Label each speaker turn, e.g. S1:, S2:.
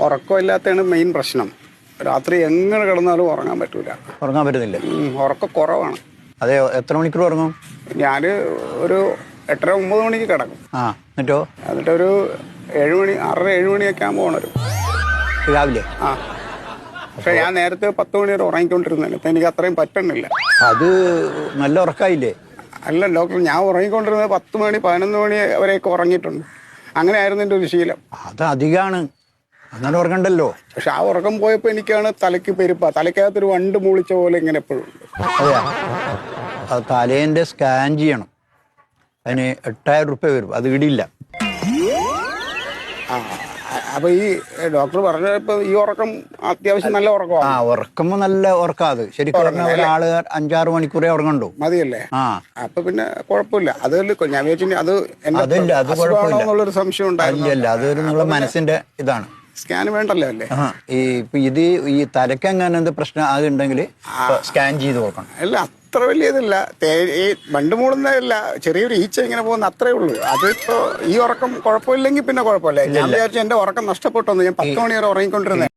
S1: ഉറക്കമില്ലാത്തതാണ് main പ്രശ്നം. രാത്രി എങ്ങനെ കിടന്നാലും ഉറങ്ങാൻ പറ്റൂല.
S2: ഉറങ്ങാൻ പറ്റുന്നില്ല.
S1: ഉറക്ക കുറവാണ്.
S2: അതെ എത്ര മണിക്കൂർ ഉറങ്ങും?
S1: ഞാൻ ഒരു എട്ടര ഒമ്പത് മണിക്ക് കിടക്കും.
S2: ആ എന്നിട്ടോ?
S1: എന്നിട്ടൊരു ഏഴ് മണി ആറര ഏഴ് മണിയൊക്കെ ആകുമ്പോൾ ഉണരും.
S2: രാവിലെ?
S1: ആ. പക്ഷെ ഞാൻ നേരത്തെ പത്ത് മണി വരെ ഉറങ്ങിക്കൊണ്ടിരുന്നില്ല ഇപ്പം എനിക്ക് അത്രയും പറ്റണില്ല.
S2: അത് നല്ല ഉറക്കായില്ലേ?
S1: അല്ല ഡോക്ടർ ഞാൻ ഉറങ്ങിക്കൊണ്ടിരുന്നത് പത്ത് മണി പതിനൊന്ന് മണി വരെയൊക്കെ ഉറങ്ങിയിട്ടുണ്ട്. അങ്ങനെ ആയിരുന്നു എന്റെ ഒരു ശീലം.
S2: അത് അധികമാണ് അങ്ങനെ ഉറങ്ങണ്ടല്ലോ.
S1: പക്ഷെ ആ ഉറക്കം പോയപ്പോ എനിക്കാണ് തലയ്ക്ക് പെരുപ്പ. തലയ്ക്കകത്തൊരു വണ്ട് മൂളിച്ച പോലെ ഇങ്ങനെ എപ്പോഴും ഉണ്ട്.
S2: അതെയാ? അത് തലേന്റെ സ്കാൻ ചെയ്യണം. അതിന് എട്ടായിരം റുപ്യ വരും. അത് ഇടില്ല
S1: ആ അ- അപ്പൊ ഈ ഡോക്ടർ പറഞ്ഞപ്പോ ഈ ഉറക്കം അത്യാവശ്യം നല്ല
S2: ആ
S1: ഉറക്കം
S2: ഉറക്കുമ്പോൾ നല്ല ഉറക്കാത് ശരിക്കും പറഞ്ഞാൽ ഒരാൾ അഞ്ചാറ് മണിക്കൂറേ ഉറങ്ങണ്ടോ?
S1: മതിയല്ലേ?
S2: ആ.
S1: അപ്പൊ പിന്നെ കുഴപ്പമില്ല. അത് ഞാൻ വിചാരിച്ചു അത്
S2: അതില്ല, അത് കുഴപ്പമില്ല.
S1: എന്നുള്ളൊരു സംശയം ഉണ്ടായിരുന്നു.
S2: അല്ലല്ല അതൊരു നിങ്ങളെ മനസ്സിന്റെ ഇതാണ്.
S1: സ്കാൻ വേണ്ടല്ലോ അല്ലേ?
S2: ഈ ഇപ്പൊ ഇത് ഈ തലക്കെങ്ങനെ എന്ത് പ്രശ്നം അതുണ്ടെങ്കിൽ സ്കാൻ ചെയ്ത് നോക്കണം
S1: അല്ല അത്ര വലിയതല്ല. ഈ ബണ്ട് മൂളുന്നതല്ല ചെറിയൊരു ഈച്ച ഇങ്ങനെ പോകുന്ന അത്രേ ഉള്ളൂ. അതിപ്പോ ഈ ഉറക്കം കുഴപ്പമില്ലെങ്കിൽ പിന്നെ കുഴപ്പമില്ല. ഞാൻ വിചാരിച്ചു എന്റെ ഉറക്കം നഷ്ടപ്പെട്ടു ഞാൻ പത്ത് മണി വരെ ഉറങ്ങിക്കൊണ്ടിരുന്നത്